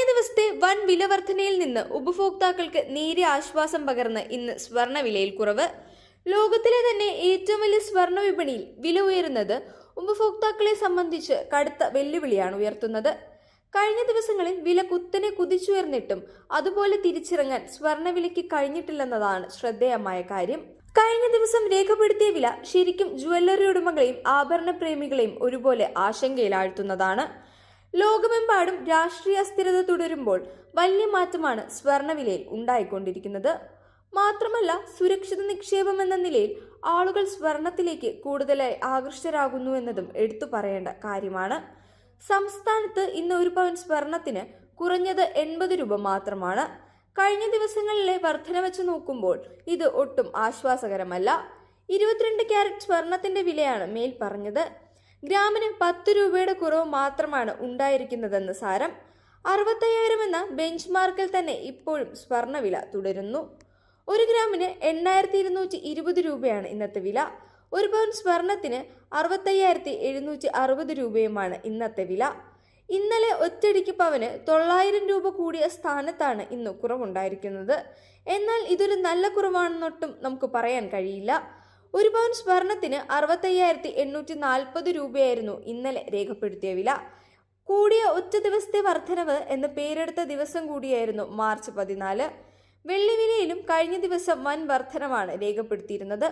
കഴിഞ്ഞ ദിവസത്തെ വൻ വിലവർധനയിൽ നിന്ന് ഉപഭോക്താക്കൾക്ക് നേരിയ ആശ്വാസം പകർന്ന് ഇന്ന് സ്വർണവിലയിൽ കുറവ്. ലോകത്തിലെ തന്നെ ഏറ്റവും വലിയ സ്വർണ വിപണിയിൽ വില ഉയരുന്നത് ഉപഭോക്താക്കളെ സംബന്ധിച്ച് കടുത്ത വെല്ലുവിളിയാണ് ഉയർത്തുന്നത്. കഴിഞ്ഞ ദിവസങ്ങളിൽ വില കുത്തനെ കുതിച്ചുയർന്നിട്ടും അതുപോലെ തിരിച്ചിറങ്ങാൻ സ്വർണവിലയ്ക്ക് കഴിഞ്ഞിട്ടില്ലെന്നതാണ് ശ്രദ്ധേയമായ കാര്യം. കഴിഞ്ഞ ദിവസം രേഖപ്പെടുത്തിയ വില ശരിക്കും ജ്വല്ലറി ഉടമകളെയും ആഭരണ പ്രേമികളെയും ഒരുപോലെ ആശങ്കയിലാഴ്ത്തുന്നതാണ്. ലോകമെമ്പാടും രാഷ്ട്രീയ അസ്ഥിരത തുടരുമ്പോൾ വലിയ മാറ്റമാണ് സ്വർണവിലയിൽ ഉണ്ടായിക്കൊണ്ടിരിക്കുന്നത്. മാത്രമല്ല സുരക്ഷിത നിക്ഷേപം എന്ന നിലയിൽ ആളുകൾ സ്വർണത്തിലേക്ക് കൂടുതലായി ആകർഷകരാകുന്നു എന്നതും എടുത്തു പറയേണ്ട കാര്യമാണ്. സംസ്ഥാനത്ത് ഇന്ന് ഒരു പവൻ സ്വർണത്തിന് കുറഞ്ഞത് എൺപത് രൂപ മാത്രമാണ്. കഴിഞ്ഞ ദിവസങ്ങളിലെ വർധന വെച്ച് നോക്കുമ്പോൾ ഇത് ഒട്ടും ആശ്വാസകരമല്ല. ഇരുപത്തിരണ്ട് ക്യാരറ്റ് സ്വർണത്തിന്റെ വിലയാണ് മേൽ പറഞ്ഞത്. ഗ്രാമിന് പത്ത് രൂപയുടെ കുറവ് മാത്രമാണ് ഉണ്ടായിരിക്കുന്നതെന്ന് സാരം. അറുപത്തയ്യായിരം എന്ന ബെഞ്ച് മാർക്കിൽ തന്നെ ഇപ്പോഴും സ്വർണവില തുടരുന്നു. ഒരു ഗ്രാമിന് എണ്ണായിരത്തി ഇരുന്നൂറ്റി ഇരുപത് രൂപയാണ് ഇന്നത്തെ വില. ഒരു പവൻ സ്വർണത്തിന് അറുപത്തയ്യായിരത്തി എഴുന്നൂറ്റി അറുപത് രൂപയുമാണ് ഇന്നത്തെ വില. ഇന്നലെ ഒറ്റടിക്ക് പവന് തൊള്ളായിരം രൂപ കൂടിയ സ്ഥാനത്താണ് ഇന്ന് കുറവുണ്ടായിരിക്കുന്നത്. എന്നാൽ ഇതൊരു നല്ല കുറവാണെന്നൊട്ടും നമുക്ക് പറയാൻ കഴിയില്ല. ഒരു പവൻ സ്വർണത്തിന് അറുപത്തയ്യായിരത്തി എണ്ണൂറ്റി നാൽപ്പത് രൂപയായിരുന്നു ഇന്നലെ രേഖപ്പെടുത്തിയ വില. കൂടിയ ഒറ്റ ദിവസത്തെ വർധനവ് എന്ന് പേരെടുത്ത ദിവസം കൂടിയായിരുന്നു മാർച്ച് പതിനാല്. വെള്ളി വിലയിലും കഴിഞ്ഞ ദിവസം വൻ വർധനമാണ് രേഖപ്പെടുത്തിയിരുന്നത്.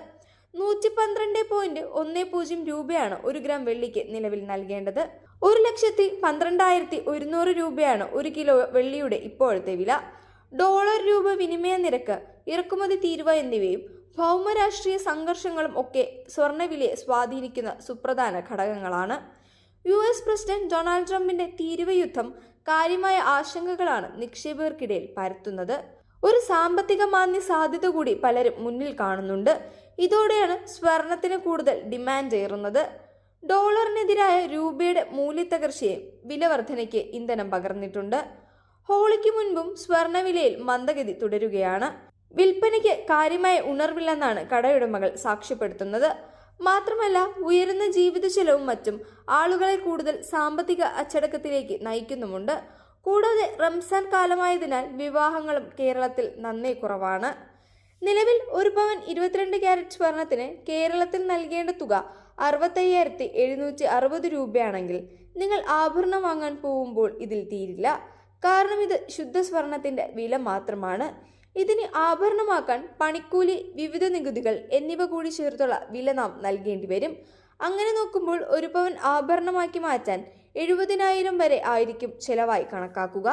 നൂറ്റി പന്ത്രണ്ട് പോയിന്റ് ഒന്ന് പൂജ്യം രൂപയാണ് ഒരു ഗ്രാം വെള്ളിക്ക് നിലവിൽ നൽകേണ്ടത്. ഒരു ലക്ഷത്തി പന്ത്രണ്ടായിരത്തി ഒരുന്നൂറ് രൂപയാണ് ഒരു കിലോ വെള്ളിയുടെ ഇപ്പോഴത്തെ വില. ഡോളർ രൂപ വിനിമയ നിരക്ക് ഇറക്കുമതി തീരുവ എന്നിവയും ഭൗമരാഷ്ട്രീയ സംഘർഷങ്ങളും ഒക്കെ സ്വർണവിലയെ സ്വാധീനിക്കുന്ന സുപ്രധാന ഘടകങ്ങളാണ്. യു എസ് പ്രസിഡന്റ് ഡൊണാൾഡ് ട്രംപിന്റെ തീരുവയുദ്ധം കാര്യമായ ആശങ്കകളാണ് നിക്ഷേപകർക്കിടയിൽ പരത്തുന്നത്. ഒരു സാമ്പത്തിക മാന്യ സാധ്യത കൂടി പലരും മുന്നിൽ കാണുന്നുണ്ട്. ഇതോടെയാണ് സ്വർണത്തിന് കൂടുതൽ ഡിമാൻഡ് ഏറുന്നത്. ഡോളറിനെതിരായ രൂപയുടെ മൂല്യത്തകർച്ചയെ വിലവർധനയ്ക്ക് ഇന്ധനം പകർന്നിട്ടുണ്ട്. ഹോളിക്ക് മുൻപും സ്വർണവിലയിൽ മന്ദഗതി തുടരുകയാണ്. വിൽപ്പനയ്ക്ക് കാര്യമായ ഉണർവില്ലെന്നാണ് കടയുടമകൾ സാക്ഷ്യപ്പെടുത്തുന്നത്. മാത്രമല്ല ഉയരുന്ന ജീവിത ചെലവും മറ്റും ആളുകളെ കൂടുതൽ സാമ്പത്തിക അച്ചടക്കത്തിലേക്ക് നയിക്കുന്നുമുണ്ട്. കൂടാതെ റംസാൻ കാലമായതിനാൽ വിവാഹങ്ങളും കേരളത്തിൽ നന്നേ കുറവാണ്. നിലവിൽ ഒരു പവൻ ഇരുപത്തിരണ്ട് ക്യാരറ്റ് സ്വർണത്തിന് കേരളത്തിൽ നൽകേണ്ട തുക അറുപത്തയ്യായിരത്തി എഴുന്നൂറ്റി അറുപത് രൂപയാണെങ്കിൽ നിങ്ങൾ ആഭരണം വാങ്ങാൻ പോകുമ്പോൾ ഇതിൽ തീരില്ല. കാരണം ഇത് ശുദ്ധ സ്വർണത്തിന്റെ വില മാത്രമാണ്. ഇതിന് ആഭരണമാക്കാൻ പണിക്കൂലി വിവിധ നികുതികൾ എന്നിവ കൂടി ചേർത്തുള്ള വില നാം നൽകേണ്ടി വരും. അങ്ങനെ നോക്കുമ്പോൾ ഒരു പവൻ ആഭരണമാക്കി മാറ്റാൻ എഴുപതിനായിരം വരെ ആയിരിക്കും ചെലവായി കണക്കാക്കുക.